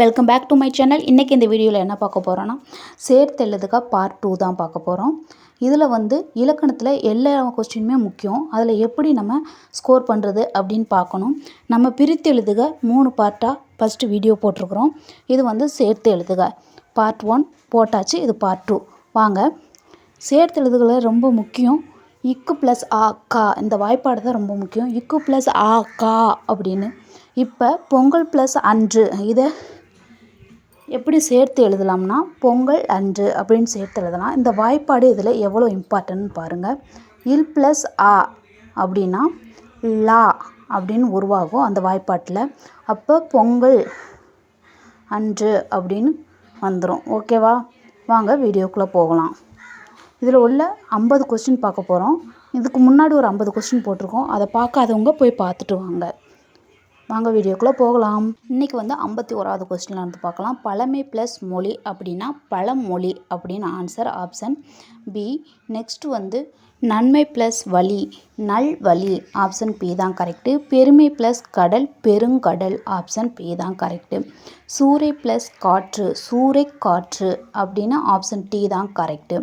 Welcome back to my channel இன்றைக்கி இந்த வீடியோவில் என்ன பார்க்க போகிறோன்னா சேர்த்து பார்ட் டூ தான் பார்க்க போகிறோம் இதில் வந்து இலக்கணத்தில் எல்லா கொஸ்டினுமே முக்கியம். அதில் எப்படி நம்ம ஸ்கோர் பண்ணுறது அப்படின்னு பார்க்கணும். நம்ம பிரித்து எழுதுக மூணு பார்ட்டாக ஃபஸ்ட்டு வீடியோ போட்டிருக்கிறோம். இது வந்து சேர்த்து எழுதுக. பார்ட் ஒன் போட்டாச்சு இது பார்ட் டூ வாங்க. சேர்த்து எழுதுகளை ரொம்ப முக்கியம். இக்கு ப்ளஸ் ஆ கா இந்த வாய்ப்பாடு தான் ரொம்ப முக்கியம். இக்கு ப்ளஸ் ஆ கா அப்படின்னு. இப்போ பொங்கல் ப்ளஸ் அன்று இதை எப்படி சேர்த்து எழுதலாம்னா பொங்கல் அன்று அப்படின்னு சேர்த்து எழுதலாம். இந்த வாய்ப்பாடு இதில் எவ்வளோ இம்பார்ட்டன்ட்னு பாருங்கள் இல் ப்ளஸ் ஆ அப்படின்னா லா அப்படின்னு உருவாகும் அந்த வாய்ப்பாட்டில். அப்போ பொங்கல் அன்று அப்படின்னு வந்துடும் ஓகேவா? வாங்க வீடியோக்குள்ளே போகலாம். இதில் உள்ள ஐம்பது கொஸ்டின் பார்க்க போகிறோம். இதுக்கு முன்னாடி ஒரு ஐம்பது கொஸ்டின் போட்டிருக்கோம். அதை பார்க்காதவங்க போய் பார்த்துட்டு வாங்க. வாங்க வீடியோக்குள்ளே போகலாம். இன்றைக்கி வந்து ஐம்பத்தி ஓராவது கொஸ்டினில் இருந்து பார்க்கலாம். பழமை ப்ளஸ் மொழி அப்படின்னா பழமொழி அப்படின்னு ஆன்சர் ஆப்ஷன் பி நெக்ஸ்ட் வந்து நன்மை ப்ளஸ் வழி நல் வழி ஆப்ஷன் பி தான் கரெக்டு பெருமை ப்ளஸ் கடல் பெருங்கடல் ஆப்ஷன் பி தான் கரெக்டு சூறை ப்ளஸ் காற்று சூறை காற்று அப்படின்னு ஆப்ஷன் டி தான் கரெக்டு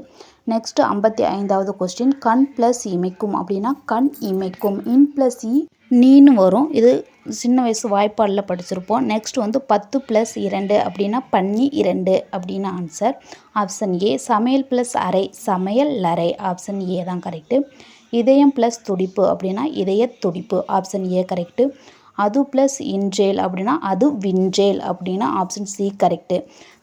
நெக்ஸ்ட்டு ஐம்பத்தி ஐந்தாவது கொஸ்டின் கண் ப்ளஸ் இமைக்கும் அப்படின்னா கண் இமைக்கும். இன் ப்ளஸ் இ நீன்னு வரும். இது சின்ன வயசு வாய்ப்பாடில் படிச்சிருப்போம். நெக்ஸ்ட் வந்து பத்து ப்ளஸ் இரண்டு அப்படின்னா பன்னி இரண்டு அப்படின்னு ஆன்சர் ஆப்ஷன் ஏ சமையல் ப்ளஸ் அறை சமையல் அறை. ஆப்ஷன் ஏ தான் கரெக்டு இதயம் ப்ளஸ் துடிப்பு அப்படின்னா இதய துடிப்பு. ஆப்ஷன் ஏ கரெக்டு அது ப்ளஸ் இன்ஜேல் அப்படின்னா அது வின்ஜேல் அப்படின்னா ஆப்ஷன் சி கரெக்டு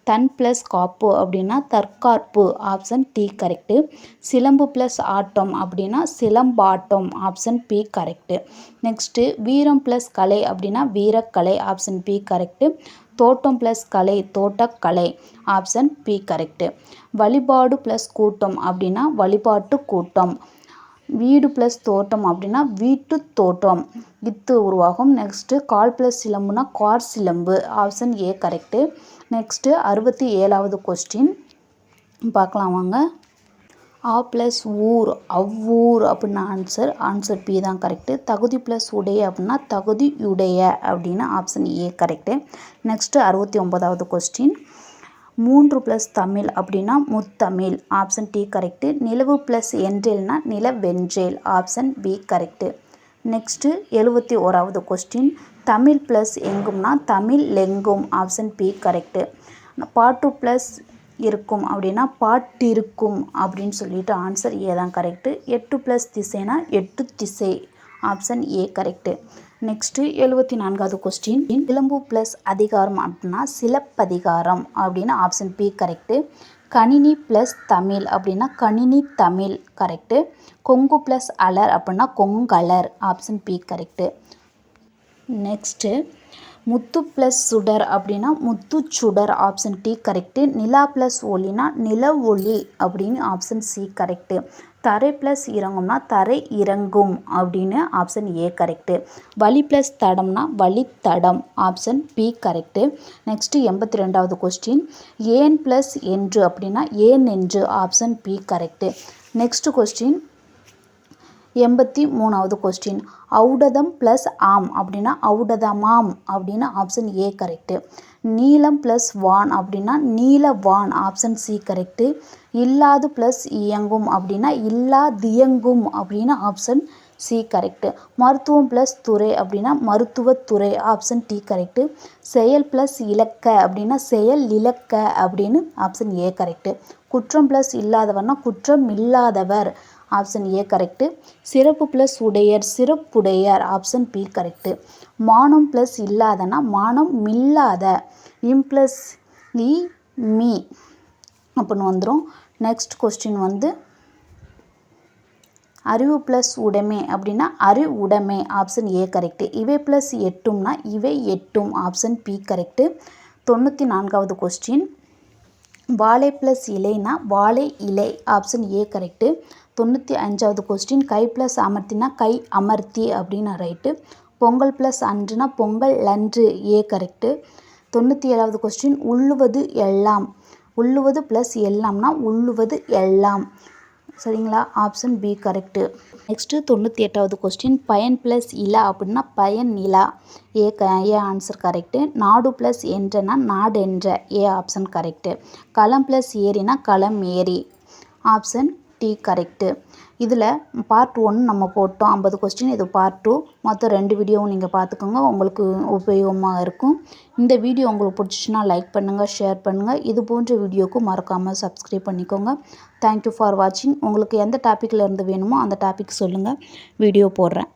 தன் ப்ளஸ் காப்பு அப்படின்னா தற்காப்பு ஆப்ஷன் டி கரெக்டு சிலம்பு ப்ளஸ் ஆட்டம் அப்படின்னா சிலம்பாட்டம் ஆப்ஷன் பி கரெக்டு நெக்ஸ்ட்டு வீரம் ப்ளஸ் கலை அப்படின்னா வீரக்கலை ஆப்ஷன் பி கரெக்டு தோட்டம் ப்ளஸ் கலை தோட்டக்கலை ஆப்ஷன் பி கரெக்டு வழிபாடு ப்ளஸ் கூட்டம் அப்படின்னா வழிபாட்டு கூட்டம். வீடு ப்ளஸ் தோட்டம் அப்படின்னா வீட்டு தோட்டம் இத்து உருவாகும். நெக்ஸ்ட்டு கால் ப்ளஸ் சிலம்புனா கார் சிலம்பு. ஆப்ஷன் ஏ கரெக்டு நெக்ஸ்ட்டு அறுபத்தி ஏழாவது கொஸ்டின் பார்க்கலாம் வாங்க. ஆ ப்ளஸ் ஊர். அவ்வூர் அப்படின்னு ஆன்சர் ஆன்சர் பி தான் கரெக்டு தகுதி ப்ளஸ் உடைய அப்படின்னா தகுதி உடைய அப்படின்னு ஆப்ஷன் ஏ கரெக்டு நெக்ஸ்ட்டு அறுபத்தி ஒன்பதாவது கொஸ்டின் மூன்று ப்ளஸ் தமிழ் அப்படின்னா முத்தமிழ். ஆப்ஷன் டி கரெக்டு நிலவு ப்ளஸ் என்றேல்னா நிலவென்றேல் ஆப்ஷன் பி கரெக்டு நெக்ஸ்ட்டு எழுபத்தி ஓராவது கொஸ்டின் தமிழ் ப்ளஸ் எங்கும்னா தமிழ் லெங்கும். ஆப்ஷன் பி கரெக்டு பாட்டு ப்ளஸ் இருக்கும் அப்படின்னா பாட்டிருக்கும் அப்படின்னு சொல்லிட்டு ஆன்சர் ஏ தான் கரெக்டு எட்டு ப்ளஸ் திசைனா எட்டு திசை. ஆப்ஷன் ஏ கரெக்டு நெக்ஸ்ட்டு எழுபத்தி நான்காவது கொஸ்டின் விளம்பு ப்ளஸ் அதிகாரம் அப்படின்னா சிலப்பதிகாரம் அப்படின்னு ஆப்ஷன் பி கரெக்டு கணினி ப்ளஸ் தமிழ் அப்படின்னா கணினி தமிழ் கரெக்டு கொங்கு ப்ளஸ் அலர் அப்படின்னா கொங்கலர் ஆப்ஷன் பி கரெக்டு நெக்ஸ்ட்டு முத்து ப்ளஸ் சுடர் அப்படின்னா முத்து சுடர் ஆப்ஷன் டி கரெக்டு நிலா ப்ளஸ் ஒலினா நில ஒளி அப்படின்னு ஆப்ஷன் சி கரெக்டு தரை ப்ளஸ் இறங்கும்னா தரை இறங்கும் அப்படின்னு ஆப்ஷன் ஏ கரெக்டு வழி ப்ளஸ் தடம்னா வழித்தடம் ஆப்ஷன் பி கரெக்டு நெக்ஸ்ட்டு எண்பத்தி ரெண்டாவது கொஸ்டின் ஏன் ப்ளஸ் என்று அப்படின்னா ஏன் என்று option B correct next question எண்பத்தி மூணாவது கொஸ்டின் ஔடதம் ப்ளஸ் ஆம் அப்படின்னா ஔடதமாம் அப்படின்னு ஆப்ஷன் ஏ கரெக்டு நீலம் ப்ளஸ் வான் அப்படின்னா நீல வான் ஆப்ஷன் சி கரெக்டு இல்லாது ப்ளஸ் இயங்கும் அப்படின்னா இல்லாதியங்கும் அப்படின்னு ஆப்ஷன் சி கரெக்டு மருத்துவம் ப்ளஸ் துறை அப்படின்னா மருத்துவத்துறை ஆப்ஷன் டி கரெக்டு செயல் ப்ளஸ் இலக்க அப்படின்னா செயல் இலக்க அப்படின்னு ஆப்ஷன் ஏ கரெக்டு குற்றம் ப்ளஸ் இல்லாதவர்னா குற்றம் இல்லாதவர். Option A correct. சிறப்பு ப்ளஸ் உடையர் சிறப்புடையர் ஆப்ஷன் பி கரெக்டு. மானம் ப்ளஸ் இல்லாதனா மானம் மில்லாத. இம் ப்ளஸ் இ மீ. அப்படின்னு வந்துடும் நெக்ஸ்ட் கொஸ்டின் வந்து அறிவு ப்ளஸ் உடைமை அப்படின்னா அறிவு உடைமை ஆப்ஷன் ஏ கரெக்டு. இவை ப்ளஸ் எட்டும்னா இவை எட்டும் ஆப்ஷன் பி கரெக்டு. தொண்ணூற்றி நான்காவது கொஸ்டின் வாழை ப்ளஸ் இலைனா வாழை இலை ஆப்ஷன் ஏ கரெக்டு. தொண்ணூற்றி அஞ்சாவது கொஸ்டின் கை ப்ளஸ் அமர்த்தினா கை அமர்த்தி அப்படின்னு ரைட்டு பொங்கல் ப்ளஸ் அன்றுனா பொங்கல் லன்று ஏ கரெக்டு தொண்ணூற்றி ஏழாவது கொஸ்டின் உள்ளுவது எல்லாம். உள்ளுவது ப்ளஸ் எல்லாம்னா உள்ளுவது எல்லாம். சரிங்களா? ஆப்ஷன் பி கரெக்டு நெக்ஸ்ட்டு தொண்ணூற்றி எட்டாவது கொஸ்டின் பயன் ப்ளஸ் இலா அப்படின்னா பயன் நிலா. ஏ க ஏ ஆன்சர் கரெக்டு நாடு ப்ளஸ் என்றனா என்ற ஏ ஆப்ஷன் கரெக்டு களம் ப்ளஸ் ஏரினா களம் ஏரி ஆப்ஷன் டி கரெக்டு இதில் பார்ட் ஒன் நம்ம போட்டோம். ஐம்பது கொஸ்டின் இது பார்ட் டூ மொத்தம் ரெண்டு வீடியோவும் நீங்கள் பார்த்துக்கோங்க உங்களுக்கு உபயோகமாக இருக்கும். இந்த வீடியோ உங்களுக்கு பிடிச்சிச்சின்னா லைக் பண்ணுங்கள் ஷேர் பண்ணுங்கள் இது போன்ற வீடியோவுக்கு மறக்காமல் சப்ஸ்கிரைப் பண்ணிக்கோங்க. தேங்க்யூ ஃபார் வாட்சிங் உங்களுக்கு எந்த டாப்பிக்கில் இருந்து வேணுமோ அந்த டாபிக் சொல்லுங்கள் வீடியோ போடுறேன்.